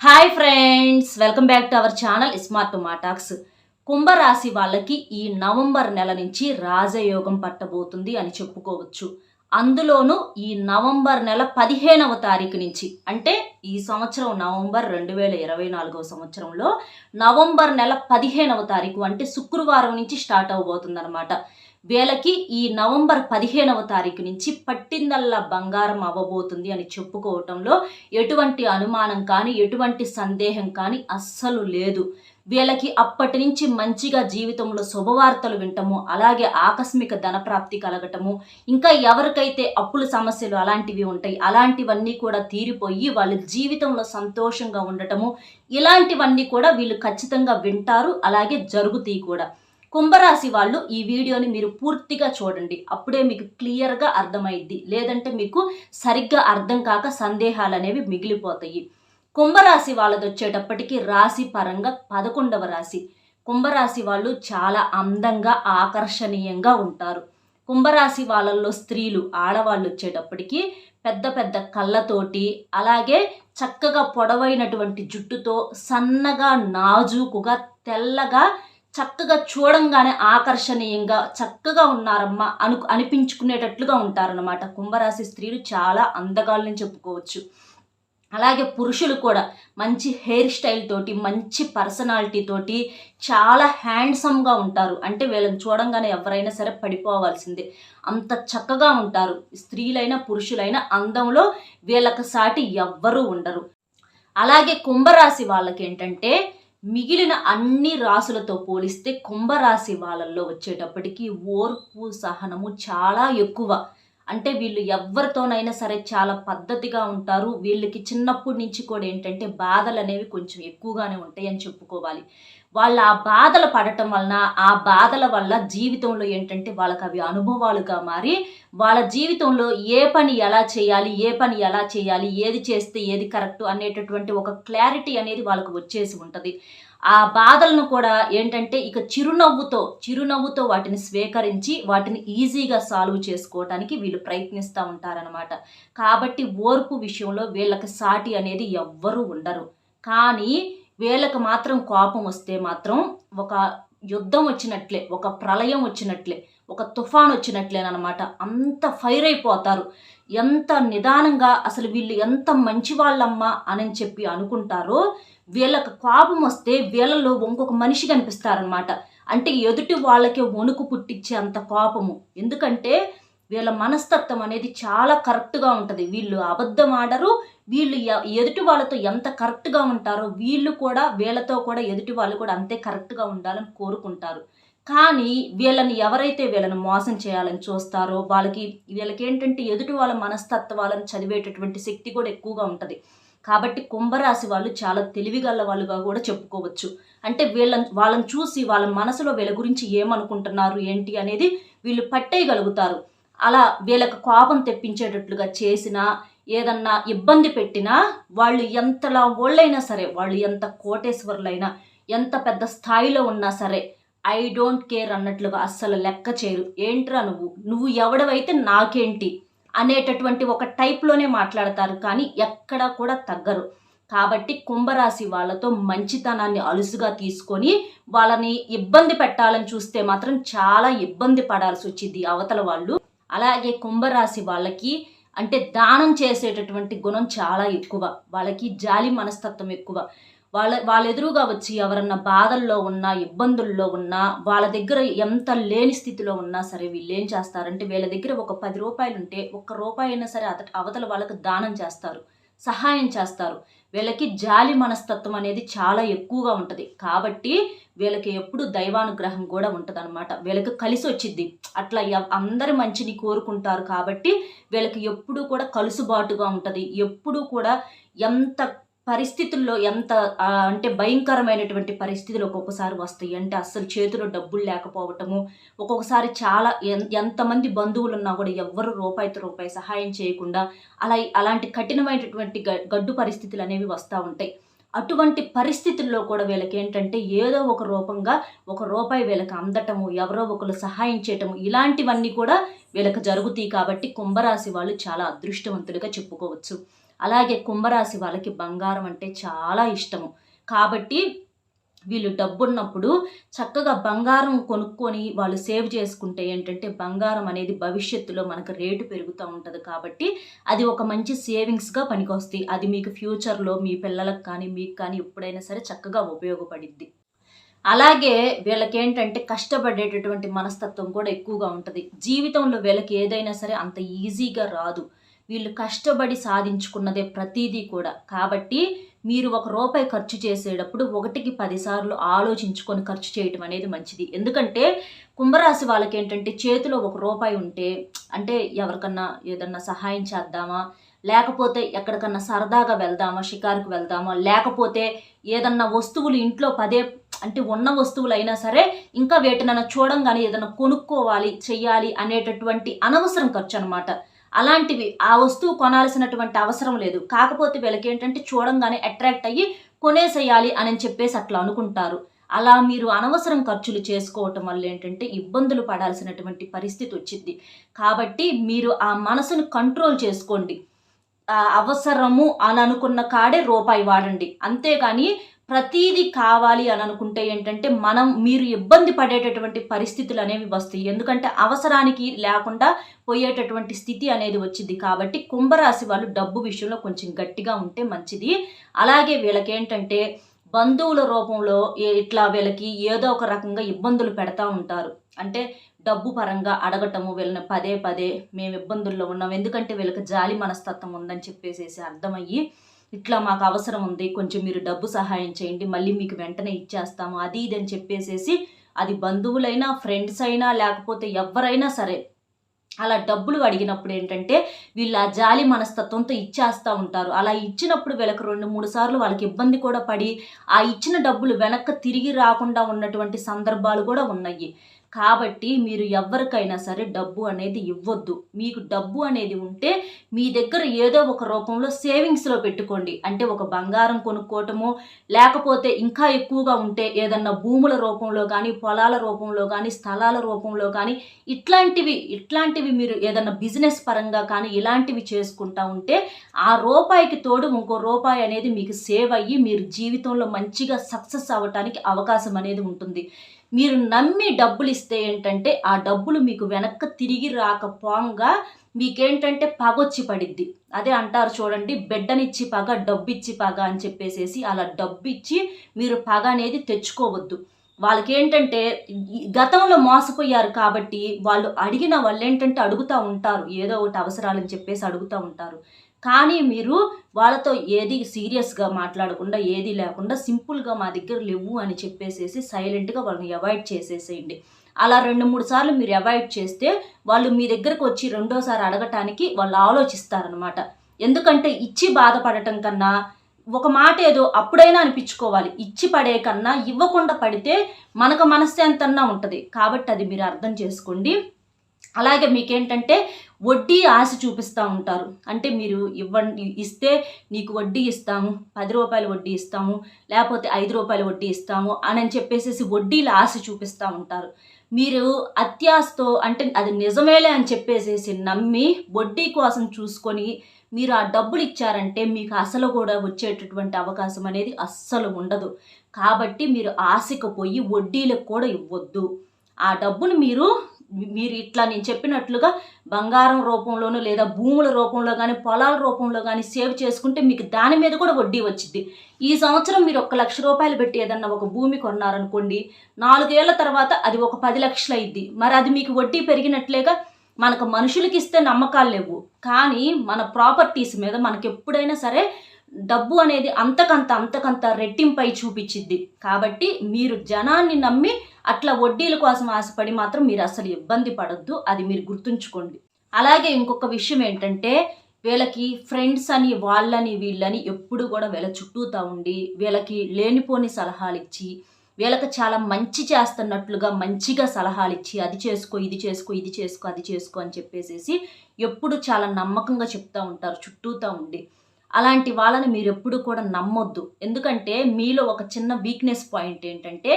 Hi friends welcome back to our channel smart మాటాక్స్ కుంభరాశి వాళ్ళకి ఈ నవంబర్ నెల నుంచి రాజయోగం పట్టబోతుంది అని చెప్పుకోవచ్చు. అందులోనూ ఈ నవంబర్ నెల పదిహేనవ తారీఖు నుంచి అంటే ఈ సంవత్సరం నవంబర్ రెండు వేల ఇరవై నాలుగవ సంవత్సరంలో నవంబర్ నెల పదిహేనవ తారీఖు అంటే శుక్రవారం నుంచి స్టార్ట్ అవబోతుంది అనమాట వీళ్ళకి ఈ నవంబర్ పదిహేనవ తారీఖు నుంచి పట్టిందల్లా బంగారం అవ్వబోతుంది అని చెప్పుకోవటంలో ఎటువంటి అనుమానం కానీ ఎటువంటి సందేహం కానీ అస్సలు లేదు. వీళ్ళకి అప్పటి నుంచి మంచిగా జీవితంలో శుభవార్తలు వింటము అలాగే ఆకస్మిక ధనప్రాప్తి కలగటము ఇంకా ఎవరికైతే అప్పుల సమస్యలు అలాంటివి ఉంటాయి అలాంటివన్నీ కూడా తీరిపోయి వాళ్ళ జీవితంలో సంతోషంగా ఉండటము ఇలాంటివన్నీ కూడా వీళ్ళు ఖచ్చితంగా వింటారు అలాగే జరుగుతాయి కూడా. కుంభరాశి వాళ్ళు ఈ వీడియోని మీరు పూర్తిగా చూడండి. అప్పుడే మీకు క్లియర్గా అర్థమైద్ది. లేదంటే మీకు సరిగ్గా అర్థం కాక సందేహాలు అనేవి మిగిలిపోతాయి. కుంభరాశి వాళ్ళది వచ్చేటప్పటికి రాశి పరంగా పదకొండవ రాశి. కుంభరాశి వాళ్ళు చాలా అందంగా ఆకర్షణీయంగా ఉంటారు. కుంభరాశి వాళ్ళల్లో స్త్రీలు ఆడవాళ్ళు వచ్చేటప్పటికి పెద్ద పెద్ద కళ్ళతోటి అలాగే చక్కగా పొడవైనటువంటి జుట్టుతో సన్నగా నాజూకుగా తెల్లగా చక్కగా చూడంగానే ఆకర్షణీయంగా చక్కగా ఉన్నారమ్మా అను అనిపించుకునేటట్లుగా ఉంటారనమాట కుంభరాశి స్త్రీలు చాలా అందగాళ్ళని చెప్పుకోవచ్చు. అలాగే పురుషులు కూడా మంచి హెయిర్ స్టైల్ తోటి మంచి పర్సనాలిటీ తోటి చాలా హ్యాండ్సమ్గా ఉంటారు. అంటే వీళ్ళని చూడంగానే ఎవరైనా సరే పడిపోవాల్సిందే. అంత చక్కగా ఉంటారు. స్త్రీలైనా పురుషులైనా అందంలో వీళ్ళకి సాటి ఎవ్వరూ ఉండరు. అలాగే కుంభరాశి వాళ్ళకి ఏంటంటే మిగిలిన అన్ని రాసులతో పోలిస్తే కుంభరాశి వాళ్ళల్లో వచ్చేటప్పటికి ఓర్పు సహనము చాలా ఎక్కువ. అంటే వీళ్ళు ఎవరితోనైనా సరే చాలా పద్ధతిగా ఉంటారు. వీళ్ళకి చిన్నప్పటి నుంచి కూడా ఏంటంటే బాధలు అనేవి కొంచెం ఎక్కువగానే ఉంటాయి అని చెప్పుకోవాలి. వాళ్ళు ఆ బాధలు పడటం వలన ఆ బాధల వల్ల జీవితంలో ఏంటంటే వాళ్ళకి అవి అనుభవాలుగా మారి వాళ్ళ జీవితంలో ఏ పని ఎలా చేయాలి ఏ పని ఎలా చేయాలి ఏది చేస్తే ఏది కరెక్ట్ అనేటటువంటి ఒక క్లారిటీ అనేది వాళ్ళకు వచ్చేసి ఉంటుంది. ఆ బాధలను కూడా ఏంటంటే ఇక చిరునవ్వుతో చిరునవ్వుతో వాటిని స్వీకరించి వాటిని ఈజీగా సాల్వ్ చేసుకోవడానికి వీళ్ళు ప్రయత్నిస్తూ ఉంటారనమాట కాబట్టి ఓర్పు విషయంలో వీళ్ళకి సాటి అనేది ఎవ్వరూ ఉండరు. కానీ వీళ్ళకి మాత్రం కోపం వస్తే మాత్రం ఒక యుద్ధం వచ్చినట్లే ఒక ప్రళయం వచ్చినట్లే ఒక తుఫాన్ వచ్చినట్లేనమాట అంత ఫైర్ అయిపోతారు. ఎంత నిదానంగా అసలు వీళ్ళు ఎంత మంచి వాళ్ళమ్మా అని చెప్పి అనుకుంటారో వీళ్ళకి కోపం వస్తే వీళ్ళలో ఇంకొక మనిషి కనిపిస్తారనమాట అంటే ఎదుటి వాళ్ళకే వణుకు పుట్టించే అంత కోపము. ఎందుకంటే వీళ్ళ మనస్తత్వం అనేది చాలా కరెక్ట్గా ఉంటుంది. వీళ్ళు అబద్ధం ఆడరు వీళ్ళు ఎ- ఎదుటి వాళ్ళతో ఎంత కరెక్ట్గా ఉంటారో వీళ్ళు కూడా వీళ్ళతో కూడా ఎదుటి వాళ్ళు కూడా అంతే కరెక్ట్గా ఉండాలని కోరుకుంటారు. కానీ వీళ్ళని ఎవరైతే వీళ్ళని మోసం చేయాలని చూస్తారో వాళ్ళకి వీళ్ళకి ఏంటంటే ఎదుటి వాళ్ళ మనస్తత్వాలను చదివేటటువంటి శక్తి కూడా ఎక్కువగా ఉంటుంది. కాబట్టి కుంభరాశి వాళ్ళు చాలా తెలివిగల వాళ్ళుగా కూడా చెప్పుకోవచ్చు. అంటే వీళ్ళని వాళ్ళని చూసి వాళ్ళ మనసులో వీళ్ళ గురించి ఏమనుకుంటున్నారు ఏంటి అనేది వీళ్ళు పట్టేయగలుగుతారు. అలా వీళ్ళకి కోపం తెప్పించేటట్లుగా చేసినా ఏదన్నా ఇబ్బంది పెట్టినా వాళ్ళు ఎంతలా ఓళ్ళైనా సరే వాళ్ళు ఎంత కోటేశ్వరులైనా ఎంత పెద్ద స్థాయిలో ఉన్నా సరే ఐ డోంట్ కేర్ అన్నట్లుగా అస్సలు లెక్క చేయరు. ఏంట్రా నువ్వు? నువ్వు ఎవడవైతే నాకేంటి? అనేటటువంటి ఒక టైప్లోనే మాట్లాడతారు కానీ ఎక్కడా కూడా తగ్గరు. కాబట్టి కుంభరాశి వాళ్ళతో మంచితనాన్ని అలుసుగా తీసుకొని వాళ్ళని ఇబ్బంది పెట్టాలని చూస్తే మాత్రం చాలా ఇబ్బంది పడాల్సి వచ్చింది అవతల వాళ్ళు. అలాగే కుంభరాశి వాళ్ళకి అంటే దానం చేసేటటువంటి గుణం చాలా ఎక్కువ. వాళ్ళకి జాలి మనస్తత్వం ఎక్కువ. వాళ్ళ వాళ్ళ ఎదురుగా వచ్చి ఎవరన్నా బాధల్లో ఉన్నా ఇబ్బందుల్లో ఉన్నా వాళ్ళ దగ్గర ఎంత లేని స్థితిలో ఉన్నా సరే వీళ్ళు ఏం చేస్తారంటే వీళ్ళ దగ్గర ఒక పది రూపాయలు ఉంటే ఒక్క రూపాయి అయినా సరే అత అవతల వాళ్ళకి దానం చేస్తారు. సహాయం చేస్తారు. వీళ్ళకి జాలి మనస్తత్వం అనేది చాలా ఎక్కువగా ఉంటుంది. కాబట్టి వీళ్ళకి ఎప్పుడు దైవానుగ్రహం కూడా ఉంటుంది అనమాట వీళ్ళకి కలిసి వచ్చింది అట్లా అందరి మంచిని కోరుకుంటారు కాబట్టి వీళ్ళకి ఎప్పుడూ కూడా కలుసుబాటుగా ఉంటుంది. ఎప్పుడూ కూడా ఎంత పరిస్థితుల్లో ఎంత అంటే భయంకరమైనటువంటి పరిస్థితులు ఒక్కొక్కసారి వస్తాయి. అంటే అస్సలు చేతిలో డబ్బులు లేకపోవటము ఒక్కొక్కసారి చాలా ఎంతమంది బంధువులు ఉన్నా కూడా ఎవ్వరు రూపాయితో రూపాయి సహాయం చేయకుండా అలా అలాంటి కఠినమైనటువంటి గ- గడ్డు పరిస్థితులు అనేవి వస్తూ ఉంటాయి. అటువంటి పరిస్థితుల్లో కూడా వీళ్ళకి ఏంటంటే ఏదో ఒక రూపంగా ఒక రూపాయి వీళ్ళకి అందటము ఎవరో ఒకరు సహాయం చేయటము ఇలాంటివన్నీ కూడా వీళ్ళకి జరుగుతాయి కాబట్టి కుంభరాశి వాళ్ళు చాలా అదృష్టవంతులుగా చెప్పుకోవచ్చు. అలాగే కుంభరాశి వాళ్ళకి బంగారం అంటే చాలా ఇష్టము. కాబట్టి వీళ్ళు డబ్బున్నప్పుడు చక్కగా బంగారం కొనుక్కొని వాళ్ళు సేవ్ చేసుకుంటే ఏంటంటే బంగారం అనేది భవిష్యత్తులో మనకు రేటు పెరుగుతూ ఉంటుంది కాబట్టి అది ఒక మంచి సేవింగ్స్గా పనికొస్తాయి. అది మీకు ఫ్యూచర్లో మీ పిల్లలకు కానీ మీకు కానీ ఎప్పుడైనా సరే చక్కగా ఉపయోగపడిద్ది. అలాగే వీళ్ళకి ఏంటంటే కష్టపడేటటువంటి మనస్తత్వం కూడా ఎక్కువగా ఉంటుంది. జీవితంలో వీళ్ళకి ఏదైనా సరే అంత ఈజీగా రాదు. వీళ్ళు కష్టపడి సాధించుకున్నదే ప్రతిదీ కూడా. కాబట్టి మీరు ఒక రూపాయి ఖర్చు చేసేటప్పుడు ఒకటికి పదిసార్లు ఆలోచించుకొని ఖర్చు చేయటం అనేది మంచిది. ఎందుకంటే కుంభరాశి వాళ్ళకి ఏంటంటే చేతిలో ఒక రూపాయి ఉంటే అంటే ఎవరికన్నా ఏదన్నా సహాయం చేద్దామా? లేకపోతే ఎక్కడికన్నా సరదాగా వెళ్దామా? షికారుకు వెళ్దామా? లేకపోతే ఏదన్నా వస్తువులు ఇంట్లో పదే అంటే ఉన్న వస్తువులైనా సరే ఇంకా వేటినన్నా చూడంగానే ఏదైనా కొనుక్కోవాలి చెయ్యాలి అనేటటువంటి అనవసరం ఖర్చు అనమాట అలాంటివి ఆ వస్తువు కొనాల్సినటువంటి అవసరం లేదు. కాకపోతే వీళ్ళకి ఏంటంటే చూడంగానే అట్రాక్ట్ అయ్యి కొనేసేయాలి అని చెప్పేసి అట్లా అనుకుంటారు. అలా మీరు అనవసరం ఖర్చులు చేసుకోవటం వల్ల ఏంటంటే ఇబ్బందులు పడాల్సినటువంటి పరిస్థితి వచ్చింది. కాబట్టి మీరు ఆ మనసును కంట్రోల్ చేసుకోండి. అవసరము అని అనుకున్న కాడే రూపాయి వాడండి. అంతేగాని ప్రతీది కావాలి అని అనుకుంటే ఏంటంటే మనం మీరు ఇబ్బంది పడేటటువంటి పరిస్థితులు అనేవి వస్తాయి. ఎందుకంటే అవసరానికి లేకుండా పోయేటటువంటి స్థితి అనేది వచ్చింది. కాబట్టి కుంభరాశి వాళ్ళు డబ్బు విషయంలో కొంచెం గట్టిగా ఉంటే మంచిది. అలాగే వీళ్ళకి ఏంటంటే బంధువుల రూపంలో ఇట్లా వీళ్ళకి ఏదో ఒక రకంగా ఇబ్బందులు పెడతా ఉంటారు. అంటే డబ్బు పరంగా అడగటము వీళ్ళని పదే పదే మేము ఇబ్బందుల్లో ఉన్నాం. ఎందుకంటే వీళ్ళకి జాలి మనస్తత్వం ఉందని చెప్పేసేసి అర్థమయ్యి ఇట్లా మాకు అవసరం ఉంది కొంచెం మీరు డబ్బు సహాయం చేయండి మళ్ళీ మీకు వెంటనే ఇచ్చేస్తాము అది ఇది అని చెప్పేసేసి అది బంధువులైనా ఫ్రెండ్స్ అయినా లేకపోతే ఎవరైనా సరే అలా డబ్బులు అడిగినప్పుడు ఏంటంటే వీళ్ళు ఆ జాలి మనస్తత్వంతో ఇచ్చేస్తూ ఉంటారు. అలా ఇచ్చినప్పుడు వీళ్ళకి రెండు మూడు సార్లు వాళ్ళకి ఇబ్బంది కూడా పడి ఆ ఇచ్చిన డబ్బులు వెనక్కి తిరిగి రాకుండా ఉన్నటువంటి సందర్భాలు కూడా ఉన్నాయి. కాబట్టి మీరు ఎవరికైనా సరే డబ్బు అనేది ఇవ్వద్దు. మీకు డబ్బు అనేది ఉంటే మీ దగ్గర ఏదో ఒక రూపంలో సేవింగ్స్లో పెట్టుకోండి. అంటే ఒక బంగారం కొనుక్కోవటము లేకపోతే ఇంకా ఎక్కువగా ఉంటే ఏదన్నా భూముల రూపంలో కానీ పొలాల రూపంలో కానీ స్థలాల రూపంలో కానీ ఇట్లాంటివి ఇట్లాంటివి మీరు ఏదన్నా బిజినెస్ పరంగా కానీ ఇలాంటివి చేసుకుంటా ఉంటే ఆ రూపాయికి తోడు ఇంకో రూపాయి అనేది మీకు సేవ్ అయ్యి మీరు జీవితంలో మంచిగా సక్సెస్ అవ్వటానికి అవకాశం అనేది ఉంటుంది. మీరు నమ్మి డబ్బులు ఇస్తే ఏంటంటే ఆ డబ్బులు మీకు వెనక్కి తిరిగి రాకపోగా మీకేంటంటే పగొచ్చి పడిద్ది. అదే అంటారు చూడండి బిడ్డనిచ్చి పగ డబ్బిచ్చి పగ అని చెప్పేసేసి అలా డబ్బు ఇచ్చి మీరు పగ అనేది తెచ్చుకోవద్దు. వాళ్ళకేంటంటే గతంలో మోసపోయారు కాబట్టి వాళ్ళు అడిగిన వాళ్ళు ఏంటంటే అడుగుతూ ఉంటారు. ఏదో ఒకటి అవసరాలని చెప్పేసి అడుగుతూ ఉంటారు. కానీ మీరు వాళ్ళతో ఏది సీరియస్గా మాట్లాడకుండా ఏది లేకుండా సింపుల్గా మా దగ్గర లేవు అని చెప్పేసేసి సైలెంట్గా వాళ్ళని అవాయిడ్ చేసేసేయండి. అలా రెండు మూడు సార్లు మీరు అవాయిడ్ చేస్తే వాళ్ళు మీ దగ్గరకు వచ్చి రెండోసారి అడగటానికి వాళ్ళు ఆలోచిస్తారనమాట ఎందుకంటే ఇచ్చి బాధపడటం కన్నా ఒక మాట ఏదో అప్పుడైనా అనిపించుకోవాలి. ఇచ్చి పడే కన్నా ఇవ్వకుండా పడితే మనకు మనశ్శాంతన్నా ఉంటుంది. కాబట్టి అది మీరు అర్థం చేసుకోండి. అలాగే మీకేంటంటే వడ్డీ ఆశ చూపిస్తూ ఉంటారు. అంటే మీరు ఇవ్వండి ఇస్తే నీకు వడ్డీ ఇస్తాము పది రూపాయలు వడ్డీ ఇస్తాము లేకపోతే ఐదు రూపాయలు వడ్డీ ఇస్తాము అని చెప్పేసి వడ్డీల ఆశ చూపిస్తూ ఉంటారు. మీరు అత్యాశతో అంటే అది నిజమేలే అని చెప్పేసేసి నమ్మి వడ్డీ కోసం చూసుకొని మీరు ఆ డబ్బులు ఇచ్చారంటే మీకు అసలు కూడా వచ్చేటటువంటి అవకాశం అనేది అస్సలు ఉండదు. కాబట్టి మీరు ఆశకు పోయి వడ్డీలకు కూడా ఇవ్వద్దు. ఆ డబ్బును మీరు మీరు ఇట్లా నేను చెప్పినట్లుగా బంగారం రూపంలోనూ లేదా భూముల రూపంలో కానీ పొలాల రూపంలో కానీ సేవ్ చేసుకుంటే మీకు దాని మీద కూడా వడ్డీ వచ్చింది ఈ సంవత్సరం మీరు ఒక లక్ష రూపాయలు పెట్టి ఏదన్నా ఒక భూమి కొన్నారనుకోండి నాలుగేళ్ళ తర్వాత అది ఒక పది లక్షలు అయింది మరి అది మీకు వడ్డీ పెరిగినట్లేగా మనకు మనుషులకి ఇస్తే నమ్మకాలు లేవు. కానీ మన ప్రాపర్టీస్ మీద మనకి ఎప్పుడైనా సరే డబ్బు అనేది అంతకంత అంతకంత రెట్టింపై చూపించిద్ది. కాబట్టి మీరు జనాన్ని నమ్మి అట్లా వడ్డీల కోసం ఆశపడి మాత్రం మీరు అసలు ఇబ్బంది పడద్దు అది మీరు గుర్తుంచుకోండి. అలాగే ఇంకొక విషయం ఏంటంటే వీళ్ళకి ఫ్రెండ్స్ అని వాళ్ళని వీళ్ళని ఎప్పుడు కూడా వీళ్ళ చుట్టూతా ఉండి వీళ్ళకి లేనిపోని సలహాలు ఇచ్చి వీళ్ళకి చాలా మంచి చేస్తున్నట్లుగా మంచిగా సలహాలు ఇచ్చి అది చేసుకో ఇది చేసుకో ఇది చేసుకో అది చేసుకో అని చెప్పేసేసి ఎప్పుడు చాలా నమ్మకంగా చెప్తూ ఉంటారు చుట్టూతా ఉండి. అలాంటి వాళ్ళని మీరు ఎప్పుడు కూడా నమ్మొద్దు. ఎందుకంటే మీలో ఒక చిన్న వీక్నెస్ పాయింట్ ఏంటంటే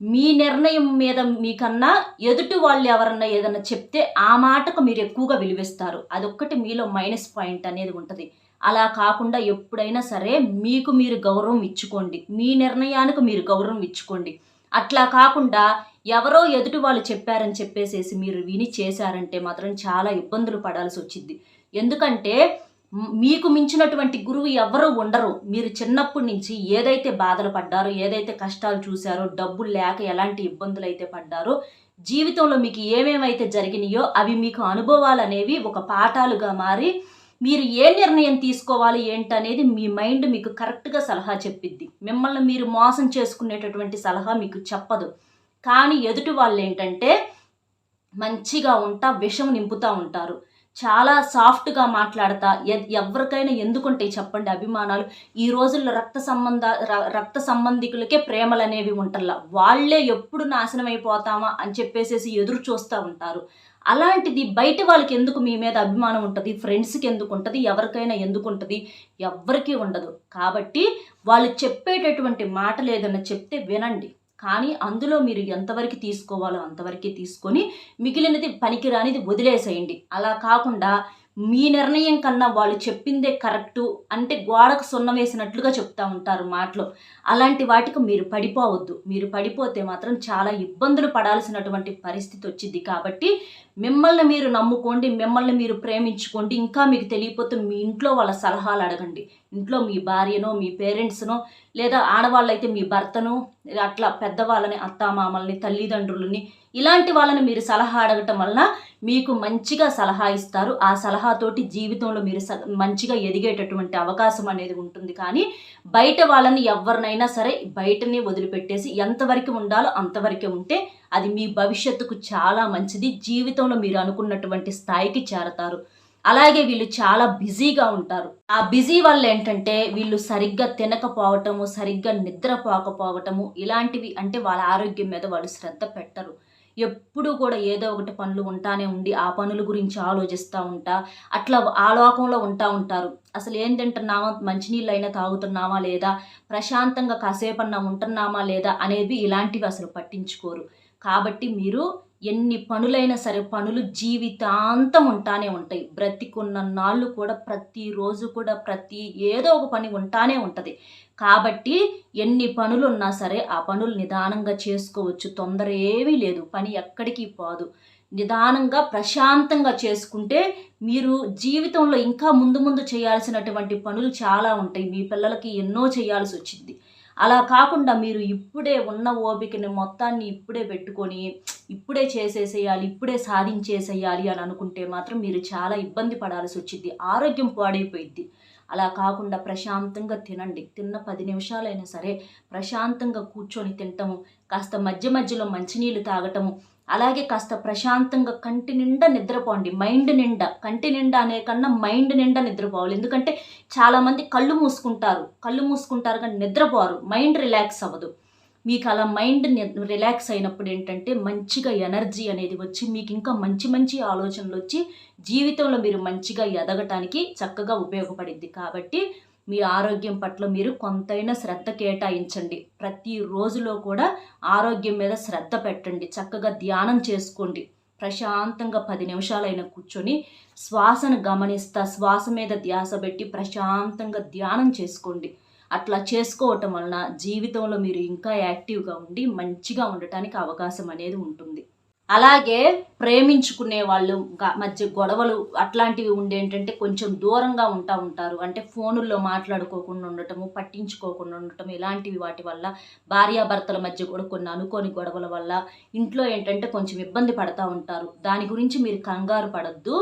మీ నిర్ణయం మీద మీకన్నా ఎదుటి వాళ్ళు ఎవరన్నా ఏదన్నా చెప్తే ఆ మాటకు మీరు ఎక్కువగా విలువిస్తారు. అదొక్కటి మీలో మైనస్ పాయింట్ అనేది ఉంటుంది. అలా కాకుండా ఎప్పుడైనా సరే మీకు మీరు గౌరవం ఇచ్చుకోండి. మీ నిర్ణయానికి మీరు గౌరవం ఇచ్చుకోండి. అట్లా కాకుండా ఎవరో ఎదుటి వాళ్ళు చెప్పారని చెప్పేసేసి మీరు విని చేశారంటే మాత్రం చాలా ఇబ్బందులు పడాల్సి వచ్చింది. ఎందుకంటే మీకు మించినటువంటి గురువు ఎవరు ఉండరు. మీరు చిన్నప్పటి నుంచి ఏదైతే బాధలు పడ్డారో ఏదైతే కష్టాలు చూశారో డబ్బులు లేక ఎలాంటి ఇబ్బందులు అయితే పడ్డారో జీవితంలో మీకు ఏమేమైతే జరిగినాయో అవి మీకు అనుభవాలు అనేవి ఒక పాఠాలుగా మారి మీరు ఏ నిర్ణయం తీసుకోవాలి ఏంటనేది మీ మైండ్ మీకు కరెక్ట్గా సలహా చెప్పిద్ది. మిమ్మల్ని మీరు మోసం చేసుకునేటటువంటి సలహా మీకు చెప్పదు. కానీ ఎదుటి వాళ్ళు ఏంటంటే మంచిగా ఉంటా విషం నింపుతూ ఉంటారు. చాలా సాఫ్ట్గా మాట్లాడతా. ఎవరికైనా ఎందుకుంటాయి చెప్పండి అభిమానాలు. ఈ రోజుల్లో రక్త సంబంధ రక్త సంబంధికులకే ప్రేమలు అనేవి ఉంటల్లా. వాళ్ళే ఎప్పుడు నాశనం అయిపోతామా అని చెప్పేసేసి ఎదురు చూస్తూ ఉంటారు. అలాంటిది బయట వాళ్ళకి ఎందుకు మీ మీద అభిమానం ఉంటుంది? ఫ్రెండ్స్కి ఎందుకు ఉంటుంది? ఎవరికైనా ఎందుకు ఉంటుంది? ఎవ్వరికీ ఉండదు. కాబట్టి వాళ్ళు చెప్పేటటువంటి మాటలు ఏదైనా చెప్తే వినండి. కానీ అందులో మీరు ఎంతవరకు తీసుకోవాలో అంతవరకే తీసుకొని మిగిలినది పనికిరానిది వదిలేసేయండి. అలా కాకుండా మీ నిర్ణయం కన్నా వాళ్ళు చెప్పిందే కరెక్టు అంటే గోడకు సున్నం వేసినట్లుగా చెప్తా ఉంటారు మాటలు. అలాంటి వాటికి మీరు పడిపోవద్దు. మీరు పడిపోతే మాత్రం చాలా ఇబ్బందులు పడాల్సినటువంటి పరిస్థితి వచ్చింది కాబట్టి మిమ్మల్ని మీరు నమ్ముకోండి మిమ్మల్ని మీరు ప్రేమించుకోండి. ఇంకా మీకు తెలియకపోతే మీ ఇంట్లో వాళ్ళ సలహాలు అడగండి. ఇంట్లో మీ భార్యనో మీ పేరెంట్స్నో లేదా ఆడవాళ్ళైతే మీ భర్తను అట్లా పెద్దవాళ్ళని అత్తామామల్ని తల్లిదండ్రులని ఇలాంటి వాళ్ళని మీరు సలహా అడగటం వలన మీకు మంచిగా సలహా ఇస్తారు. ఆ సలహాతోటి జీవితంలో మీరు స- మంచిగా ఎదిగేటటువంటి అవకాశం అనేది ఉంటుంది. కానీ బయట వాళ్ళని ఎవరినైనా సరే బయటనే వదిలిపెట్టేసి ఎంతవరకు ఉండాలో అంతవరకే ఉంటే అది మీ భవిష్యత్తుకు చాలా మంచిది. జీవితంలో మీరు అనుకున్నటువంటి స్థాయికి చేరతారు. అలాగే వీళ్ళు చాలా బిజీగా ఉంటారు. ఆ బిజీ వల్ల ఏంటంటే వీళ్ళు సరిగ్గా తినకపోవటము సరిగ్గా నిద్రపోకపోవటము ఇలాంటివి అంటే వాళ్ళ ఆరోగ్యం మీద వాళ్ళు శ్రద్ధ పెట్టరు. ఎప్పుడు కూడా ఏదో ఒకటి పనులు ఉంటానే ఉండి ఆ పనుల గురించి ఆలోచిస్తూ ఉంటా. అట్లా ఆ లోకంలో ఉంటా ఉంటారు. అసలు ఏం తింటున్నామా మంచినీళ్ళు అయినా తాగుతున్నామా లేదా? ప్రశాంతంగా కాసేపన్నా ఉంటున్నామా లేదా? అనేది ఇలాంటివి అసలు పట్టించుకోరు. కాబట్టి మీరు ఎన్ని పనులైనా సరే పనులు జీవితాంతం ఉంటానే ఉంటాయి. బ్రతికున్న నాళ్ళు కూడా ప్రతిరోజు కూడా ప్రతి ఏదో ఒక పని ఉంటానే ఉంటుంది. కాబట్టి ఎన్ని పనులు ఉన్నా సరే ఆ పనులు నిదానంగా చేసుకోవచ్చు. తొందర ఏమీ లేదు. పని ఎక్కడికి పోదు. నిదానంగా ప్రశాంతంగా చేసుకుంటే మీరు జీవితంలో ఇంకా ముందు ముందు చేయాల్సినటువంటి పనులు చాలా ఉంటాయి. మీ పిల్లలకి ఎన్నో చేయాల్సి వచ్చింది. అలా కాకుండా మీరు ఇప్పుడే ఉన్న ఓపికని మొత్తాన్ని ఇప్పుడే పెట్టుకొని ఇప్పుడే చేసేసేయాలి ఇప్పుడే సాధించేసేయాలి అని అనుకుంటే మాత్రం మీరు చాలా ఇబ్బంది పడాల్సి వచ్చింది. ఆరోగ్యం పాడైపోయింది అలా కాకుండా ప్రశాంతంగా తినండి. తిన్న పది నిమిషాలైనా సరే ప్రశాంతంగా కూర్చొని తింటము కాస్త మధ్య మధ్యలో మంచినీళ్ళు తాగటము అలాగే కాస్త ప్రశాంతంగా కంటి నిండా నిద్రపోండి. మైండ్ నిండా కంటి నిండా అనే కన్నా మైండ్ నిండా నిద్రపోవాలి. ఎందుకంటే చాలామంది కళ్ళు మూసుకుంటారు. కళ్ళు మూసుకుంటారు కానీ నిద్రపోరు. మైండ్ రిలాక్స్ అవ్వదు. మీకు అలా మైండ్ రిలాక్స్ అయినప్పుడు ఏంటంటే మంచిగా ఎనర్జీ అనేది వచ్చి మీకు ఇంకా మంచి మంచి ఆలోచనలు వచ్చి జీవితంలో మీరు మంచిగా ఎదగటానికి చక్కగా ఉపయోగపడింది కాబట్టి మీ ఆరోగ్యం పట్ల మీరు కొంతైనా శ్రద్ధ కేటాయించండి. ప్రతి రోజులో కూడా ఆరోగ్యం మీద శ్రద్ధ పెట్టండి. చక్కగా ధ్యానం చేసుకోండి. ప్రశాంతంగా పది నిమిషాలైనా కూర్చొని శ్వాసను గమనిస్తా శ్వాస మీద ధ్యాస పెట్టి ప్రశాంతంగా ధ్యానం చేసుకోండి. అట్లా చేసుకోవటం వలన జీవితంలో మీరు ఇంకా యాక్టివ్గా ఉండి మంచిగా ఉండటానికి అవకాశం అనేది ఉంటుంది. అలాగే ప్రేమించుకునే వాళ్ళు మధ్య గొడవలు అట్లాంటివి ఉండేంటంటే కొంచెం దూరంగా ఉంటా ఉంటారు. అంటే ఫోనుల్లో మాట్లాడుకోకుండా ఉండటము పట్టించుకోకుండా ఉండటం ఇలాంటివి వాటి వల్ల భార్యాభర్తల మధ్య కూడా కొన్ని అనుకోని గొడవల వల్ల ఇంట్లో ఏంటంటే కొంచెం ఇబ్బంది పడతా ఉంటారు. దాని గురించి మీరు కంగారు పడద్దు.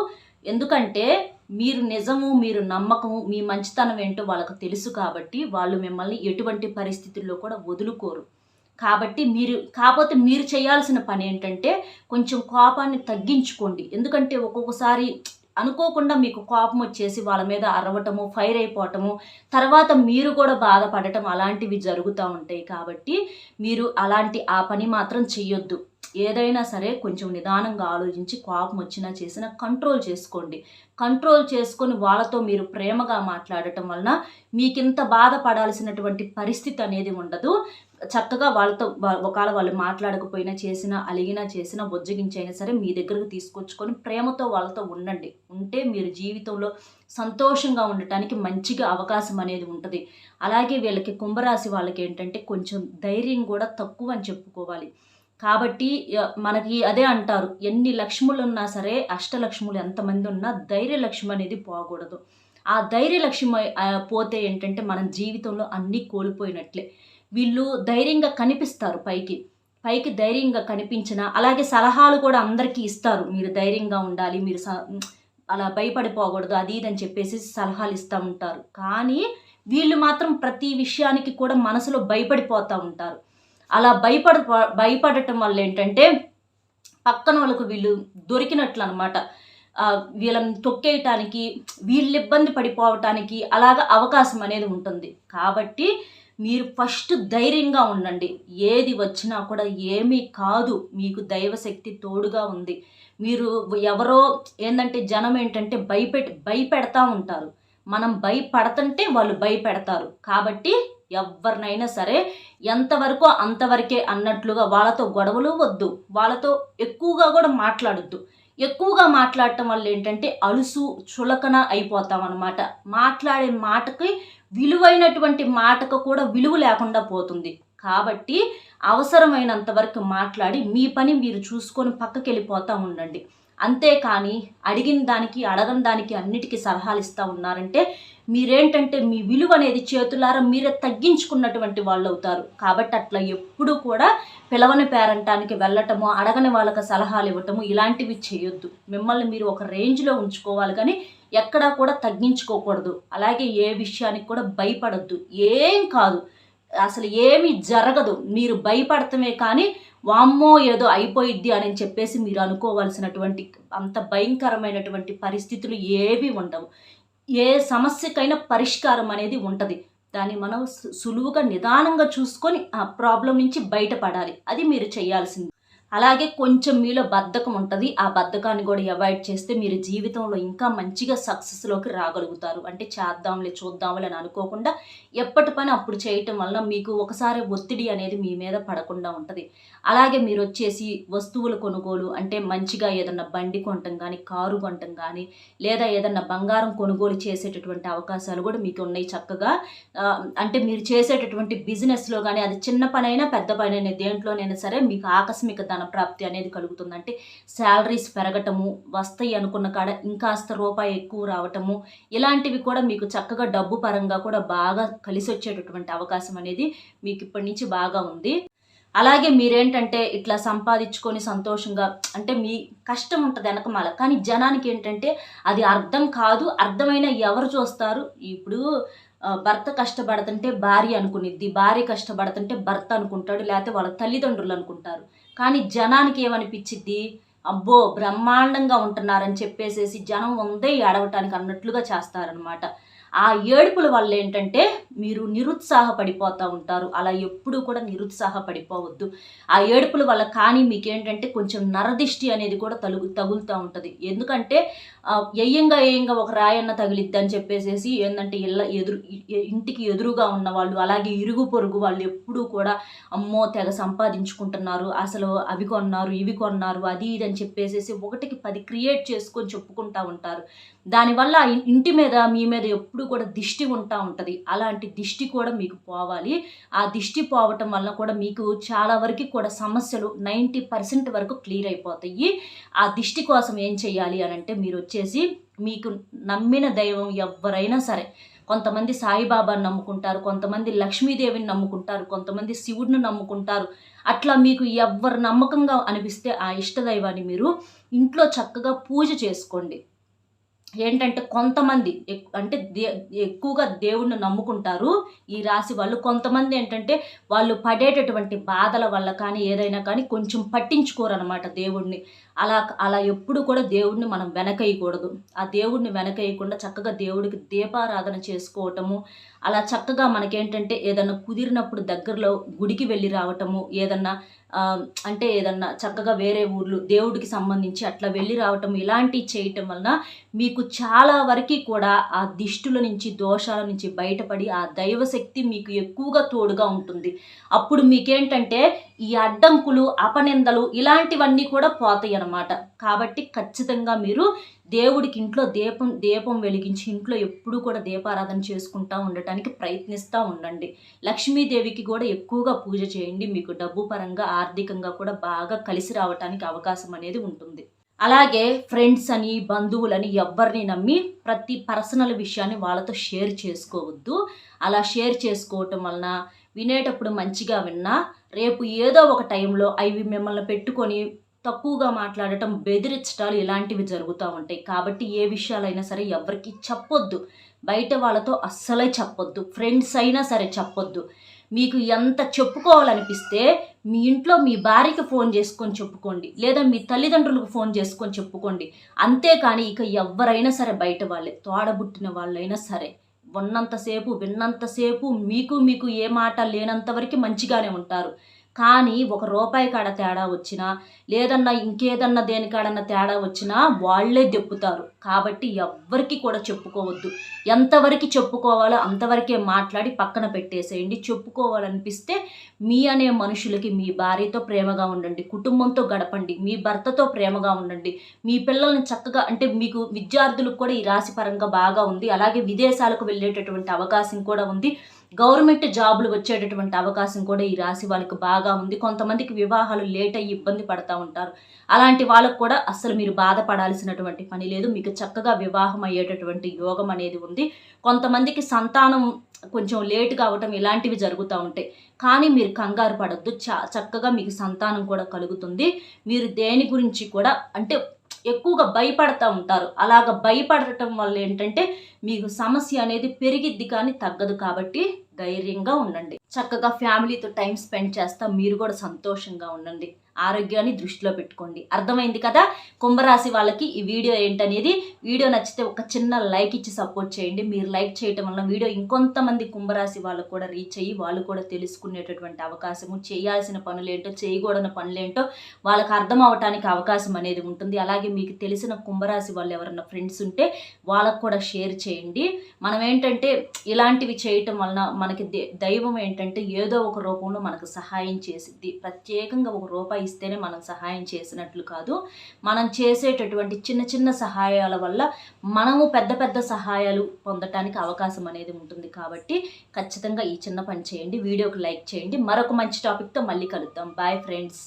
ఎందుకంటే మీరు నిజము మీరు నమ్మకము మీ మంచితనం ఏంటో వాళ్ళకు తెలుసు కాబట్టి వాళ్ళు మిమ్మల్ని ఎటువంటి పరిస్థితుల్లో కూడా వదులుకోరు. కాబట్టి మీరు కాకపోతే మీరు చేయాల్సిన పని ఏంటంటే కొంచెం కోపాన్ని తగ్గించుకోండి. ఎందుకంటే ఒక్కొక్కసారి అనుకోకుండా మీకు కోపం వచ్చేసి వాళ్ళ మీద అరవటము ఫైర్ అయిపోవటము తర్వాత మీరు కూడా బాధపడటం అలాంటివి జరుగుతూ ఉంటాయి కాబట్టి మీరు అలాంటి ఆ పని మాత్రం చెయ్యొద్దు. ఏదైనా సరే కొంచెం నిదానంగా ఆలోచించి కోపం వచ్చినా చేసినా కంట్రోల్ చేసుకోండి. కంట్రోల్ చేసుకొని వాళ్ళతో మీరు ప్రేమగా మాట్లాడటం వలన మీకింత బాధపడాల్సినటువంటి పరిస్థితి అనేది ఉండదు. చక్కగా వాళ్ళతో ఒకవేళ వాళ్ళు మాట్లాడకపోయినా చేసినా అలిగినా చేసినా బొజ్జగించైనా సరే మీ దగ్గరకు తీసుకొచ్చుకొని ప్రేమతో వాళ్ళతో ఉండండి. ఉంటే మీరు జీవితంలో సంతోషంగా ఉండటానికి మంచిగా అవకాశం అనేది ఉంటుంది. అలాగే వీళ్ళకి కుంభరాశి వాళ్ళకి ఏంటంటే కొంచెం ధైర్యం కూడా తక్కువ అని చెప్పుకోవాలి. కాబట్టి మనకి అదే అంటారు ఎన్ని లక్ష్ములు ఉన్నా సరే అష్టలక్ష్ములు ఎంతమంది ఉన్నా ధైర్యలక్ష్మి అనేది పోకూడదు. ఆ ధైర్యలక్ష్మి పోతే ఏంటంటే మన జీవితంలో అన్నీ కోల్పోయినట్లే. వీళ్ళు ధైర్యంగా కనిపిస్తారు పైకి. పైకి ధైర్యంగా కనిపించిన అలాగే సలహాలు కూడా అందరికీ ఇస్తారు. మీరు ధైర్యంగా ఉండాలి మీరు స- అలా భయపడిపోకూడదు అది ఇది అని చెప్పేసి సలహాలు ఇస్తూ ఉంటారు. కానీ వీళ్ళు మాత్రం ప్రతి విషయానికి కూడా మనసులో భయపడిపోతూ ఉంటారు. అలా భయపడ భయపడటం వల్ల ఏంటంటే పక్కన వాళ్ళకు వీళ్ళు దొరికినట్లు అనమాట వీళ్ళని తొక్కేయటానికి వీళ్ళు ఇబ్బంది పడిపోవటానికి అలాగ అవకాశం అనేది ఉంటుంది. కాబట్టి మీరు ఫస్ట్ ధైర్యంగా ఉండండి. ఏది వచ్చినా కూడా ఏమీ కాదు. మీకు దైవశక్తి తోడుగా ఉంది. మీరు ఎవరో ఏంటంటే జనం ఏంటంటే భయపెట్టి భయపెడతా ఉంటారు. మనం భయపడతంటే వాళ్ళు భయపెడతారు. కాబట్టి ఎవరినైనా సరే ఎంతవరకు అంతవరకే అన్నట్లుగా వాళ్ళతో గొడవలు వద్దు. వాళ్ళతో ఎక్కువగా కూడా మాట్లాడొద్దు. ఎక్కువగా మాట్లాడటం వల్ల ఏంటంటే అలుసు చులకన అయిపోతాం అనమాట మాట్లాడే మాటకి విలువైనటువంటి మాటకు కూడా విలువ లేకుండా పోతుంది. కాబట్టి అవసరమైనంత వరకు మాట్లాడి మీ పని మీరు చూసుకొని పక్కకి వెళ్ళిపోతూ ఉండండి. అంతేకాని అడిగిన దానికి అడగని దానికి అన్నిటికీ సలహాలు ఇస్తూ ఉన్నారంటే మీరేంటంటే మీ విలువ అనేది చేతులారా మీరే తగ్గించుకున్నటువంటి వాళ్ళు అవుతారు కాబట్టి అట్లా ఎప్పుడూ కూడా పిలవని పేరంటానికి వెళ్ళటము అడగని వాళ్ళకి సలహాలు ఇవ్వటము ఇలాంటివి చేయొద్దు. మిమ్మల్ని మీరు ఒక రేంజ్లో ఉంచుకోవాలి కానీ ఎక్కడా కూడా తగ్గించుకోకూడదు. అలాగే ఏ విషయానికి కూడా భయపడద్దు. ఏం కాదు. అసలు ఏమి జరగదు. మీరు భయపడటమే కానీ వామ్మో ఏదో అయిపోయిద్ది అని చెప్పేసి మీరు అనుకోవాల్సినటువంటి అంత భయంకరమైనటువంటి పరిస్థితులు ఏవి ఉండవు. ఏ సమస్యకైనా పరిష్కారం అనేది ఉంటుంది. దాన్ని మనం సులువుగా నిదానంగా చూసుకొని ఆ ప్రాబ్లం నుంచి బయటపడాలి. అది మీరు చేయాల్సింది. అలాగే కొంచెం మీలో బద్ధకం ఉంటుంది. ఆ బద్ధకాన్ని కూడా అవాయిడ్ చేస్తే మీరు జీవితంలో ఇంకా మంచిగా సక్సెస్లోకి రాగలుగుతారు. అంటే చేద్దాంలే చూద్దాంలే అని అనుకోకుండా ఎప్పటి పని అప్పుడు చేయటం వలన మీకు ఒకసారి ఒత్తిడి అనేది మీ మీద పడకుండా ఉంటుంది. అలాగే మీరు వచ్చేసి వస్తువుల కొనుగోలు అంటే మంచిగా ఏదన్నా బండి కొనటం కానీ కారు కొనటం కానీ లేదా ఏదన్నా బంగారం కొనుగోలు చేసేటటువంటి అవకాశాలు కూడా మీకు ఉన్నాయి చక్కగా అంటే మీరు చేసేటటువంటి బిజినెస్లో కానీ అది చిన్న పనైనా పెద్ద పనైనా దేంట్లోనైనా సరే మీకు ఆకస్మిక ధన ప్రాప్తి అనేది కలుగుతుంది అంటే శాలరీస్ పెరగటము వస్తాయి అనుకున్న కాడ ఇంకాస్త రూపాయి ఎక్కువ రావటము ఇలాంటివి కూడా మీకు చక్కగా డబ్బు పరంగా కూడా బాగా కలిసి వచ్చేటటువంటి అవకాశం అనేది మీకు ఇప్పటి నుంచి బాగా ఉంది. అలాగే మీరేంటంటే ఇట్లా సంపాదించుకొని సంతోషంగా అంటే మీ కష్టం ఉంటుంది వెనకమాల. కానీ జనానికి ఏంటంటే అది అర్థం కాదు అర్థమైన ఎవరు చూస్తారు? ఇప్పుడు భర్త కష్టపడుతుంటే భార్య అనుకునిద్ది భార్య కష్టపడుతుంటే భర్త అనుకుంటాడు లేకపోతే వాళ్ళ తల్లిదండ్రులు అనుకుంటారు. కానీ జనానికి ఏమనిపించిద్ది అబ్బో బ్రహ్మాండంగా ఉంటున్నారని చెప్పేసేసి జనం ఉందే ఏడవటానికి అన్నట్లుగా చేస్తారనమాట ఆ ఏడుపుల వల్ల ఏంటంటే మీరు నిరుత్సాహపడిపోతూ ఉంటారు. అలా ఎప్పుడూ కూడా నిరుత్సాహపడిపోవద్దు. ఆ ఏడుపుల వల్ల కానీ మీకేంటంటే కొంచెం నరదిష్టి అనేది కూడా తలుగు తగులుతూ ఉంటుంది. ఎందుకంటే ఎయ్యంగా ఏయంగా ఒక రాయన్న తగిలిద్ది అని చెప్పేసేసి ఏంటంటే ఇళ్ళ ఎదురు ఇంటికి ఎదురుగా ఉన్న వాళ్ళు అలాగే ఇరుగు పొరుగు వాళ్ళు ఎప్పుడూ కూడా అమ్మో తెగ సంపాదించుకుంటున్నారు. అసలు అవి కొన్నారు ఇవి కొన్నారు అది ఇది అని చెప్పేసేసి ఒకటికి పది క్రియేట్ చేసుకొని చెప్పుకుంటూ ఉంటారు. దానివల్ల ఇంటి మీద మీ మీద ఎప్పుడు కూడా దిష్టి ఉంటా ఉంటుంది. అలాంటి దిష్టి కూడా మీకు పోవాలి. ఆ దిష్టి పోవటం వల్ల కూడా మీకు చాలా వరకు కూడా సమస్యలు నైంటీ పర్సెంట్ వరకు క్లియర్ అయిపోతాయి. ఆ దిష్టి కోసం ఏం చేయాలి అని అంటే మీరు వచ్చేసి మీకు నమ్మిన దైవం ఎవరైనా సరే కొంతమంది సాయిబాబాని నమ్ముకుంటారు కొంతమంది లక్ష్మీదేవిని నమ్ముకుంటారు కొంతమంది శివుడిని నమ్ముకుంటారు. అట్లా మీకు ఎవరు నమ్మకంగా అనిపిస్తే ఆ ఇష్టదైవాన్ని మీరు ఇంట్లో చక్కగా పూజ చేసుకోండి. ఏంటంటే కొంతమంది అంటే దే ఎక్కువగా దేవుణ్ణి నమ్ముకుంటారు ఈ రాశి వాళ్ళు. కొంతమంది ఏంటంటే వాళ్ళు పడేటటువంటి బాధల వల్ల కానీ ఏదైనా కానీ కొంచెం పట్టించుకోరు అనమాట అలా అలా ఎప్పుడు కూడా దేవుడిని మనం వెనకేయకూడదు. ఆ దేవుడిని వెనకేయకుండా చక్కగా దేవుడికి దీపారాధన చేసుకోవటము అలా చక్కగా మనకేంటంటే ఏదన్నా కుదిరినప్పుడు దగ్గరలో గుడికి వెళ్ళి రావటము ఏదన్నా అంటే ఏదన్నా చక్కగా వేరే ఊర్లు దేవుడికి సంబంధించి అట్లా వెళ్ళి రావటం ఇలాంటివి చేయటం వలన మీకు చాలా వరకు కూడా ఆ దిష్టుల నుంచి దోషాల నుంచి బయటపడి ఆ దైవశక్తి మీకు ఎక్కువగా తోడుగా ఉంటుంది. అప్పుడు మీకేంటంటే ఈ అడ్డంకులు అపనిందలు ఇలాంటివన్నీ కూడా పోతాయి అన్నమాట కాబట్టి ఖచ్చితంగా మీరు దేవుడికి ఇంట్లో దీపం దీపం వెలిగించి ఇంట్లో ఎప్పుడూ కూడా దీపారాధన చేసుకుంటూ ఉండటానికి ప్రయత్నిస్తూ ఉండండి. లక్ష్మీదేవికి కూడా ఎక్కువగా పూజ చేయండి. మీకు డబ్బు పరంగా ఆర్థికంగా కూడా బాగా కలిసి రావటానికి అవకాశం అనేది ఉంటుంది. అలాగే ఫ్రెండ్స్ అని బంధువులని ఎవ్వరిని నమ్మి ప్రతి పర్సనల్ విషయాన్ని వాళ్ళతో షేర్ చేసుకోవద్దు. అలా షేర్ చేసుకోవటం వలన వినేటప్పుడు మంచిగా విన్నా రేపు ఏదో ఒక టైంలో అవి మిమ్మల్ని పెట్టుకొని తక్కువగా మాట్లాడటం బెదిరించడాలు ఇలాంటివి జరుగుతూ ఉంటాయి. కాబట్టి ఏ విషయాలైనా సరే ఎవరికి చెప్పొద్దు. బయట వాళ్ళతో అస్సలే చెప్పొద్దు. ఫ్రెండ్స్ అయినా సరే చెప్పొద్దు. మీకు ఎంత చెప్పుకోవాలనిపిస్తే మీ ఇంట్లో మీ భార్యకి ఫోన్ చేసుకొని చెప్పుకోండి. లేదా మీ తల్లిదండ్రులకు ఫోన్ చేసుకొని చెప్పుకోండి. అంతేకాని ఇక ఎవరైనా సరే బయట వాళ్ళే. తోడబుట్టిన వాళ్ళైనా సరే. ఉన్నంతసేపు విన్నంతసేపు మీకు మీకు ఏ మాట లేనంత వరకు మంచిగానే ఉంటారు. కానీ ఒక రూపాయి కాడ తేడా వచ్చినా లేదన్నా ఇంకేదన్నా దేనికాడన్నా తేడా వచ్చినా వాళ్ళే దెప్పుతారు కాబట్టి ఎవ్వరికి కూడా చెప్పుకోవద్దు. ఎంతవరకు చెప్పుకోవాలో అంతవరకే మాట్లాడి పక్కన పెట్టేసేయండి. చెప్పుకోవాలనిపిస్తే మీ అనే మనుషులకి మీ భార్యతో ప్రేమగా ఉండండి. కుటుంబంతో గడపండి. మీ భర్తతో ప్రేమగా ఉండండి. మీ పిల్లల్ని చక్కగా అంటే మీకు విద్యార్థులకు కూడా ఈ రాశి పరంగా బాగా ఉంది. అలాగే విదేశాలకు వెళ్ళేటటువంటి అవకాశం కూడా ఉంది. గవర్నమెంట్ జాబులు వచ్చేటటువంటి అవకాశం కూడా ఈ రాశి వాళ్ళకి బాగా ఉంది. కొంతమందికి వివాహాలు లేట్ అయ్యి ఇబ్బంది పడతా ఉంటారు. అలాంటి వాళ్ళకు కూడా అసలు మీరు బాధపడాల్సినటువంటి పని లేదు. మీకు చక్కగా వివాహం అయ్యేటటువంటి యోగం అనేది ఉంది. కొంతమందికి సంతానం కొంచెం లేట్ కావటం ఇలాంటివి జరుగుతూ ఉంటాయి. కానీ మీరు కంగారు పడద్దు. చక్కగా మీకు సంతానం కూడా కలుగుతుంది. మీరు దేని గురించి కూడా అంటే ఎక్కువగా భయపడతా ఉంటారు. అలాగ భయపడటం వల్ల ఏంటంటే మీకు సమస్య అనేది పెరిగిద్ది కానీ తగ్గదు కాబట్టి ధైర్యంగా ఉండండి. చక్కగా ఫ్యామిలీతో టైం స్పెండ్ చేస్తా మీరు కూడా సంతోషంగా ఉండండి. ఆరోగ్యాన్ని దృష్టిలో పెట్టుకోండి. అర్థమైంది కదా? కుంభరాశి వాళ్ళకి ఈ వీడియో ఏంటనేది? వీడియో నచ్చితే ఒక చిన్న లైక్ ఇచ్చి సపోర్ట్ చేయండి. మీరు లైక్ చేయటం వల్ల వీడియో ఇంకొంతమంది కుంభరాశి వాళ్ళకు కూడా రీచ్ అయ్యి వాళ్ళు కూడా తెలుసుకునేటటువంటి అవకాశము చేయాల్సిన పనులేంటో చేయకూడని పనులేంటో వాళ్ళకి అర్థం అవటానికి అవకాశం అనేది ఉంటుంది. అలాగే మీకు తెలిసిన కుంభరాశి వాళ్ళు ఎవరన్నా ఫ్రెండ్స్ ఉంటే వాళ్ళకు కూడా షేర్ చేయండి. మనం ఏంటంటే ఇలాంటివి చేయటం వలన మనకి దైవం ఏంటంటే ఏదో ఒక రూపంలో మనకు సహాయం చేసిద్ది. ప్రత్యేకంగా ఒక రూపాయి ఇస్తేనే మనం సహాయం చేసినట్లు కాదు. మనం చేసేటటువంటి చిన్న చిన్న సహాయాల వల్ల మనము పెద్ద పెద్ద సహాయాలు పొందటానికి అవకాశం అనేది ఉంటుంది కాబట్టి ఖచ్చితంగా ఈ చిన్న పని చేయండి. వీడియోకి లైక్ చేయండి. మరొక మంచి టాపిక్తో మళ్ళీ కలుద్దాం. Bye friends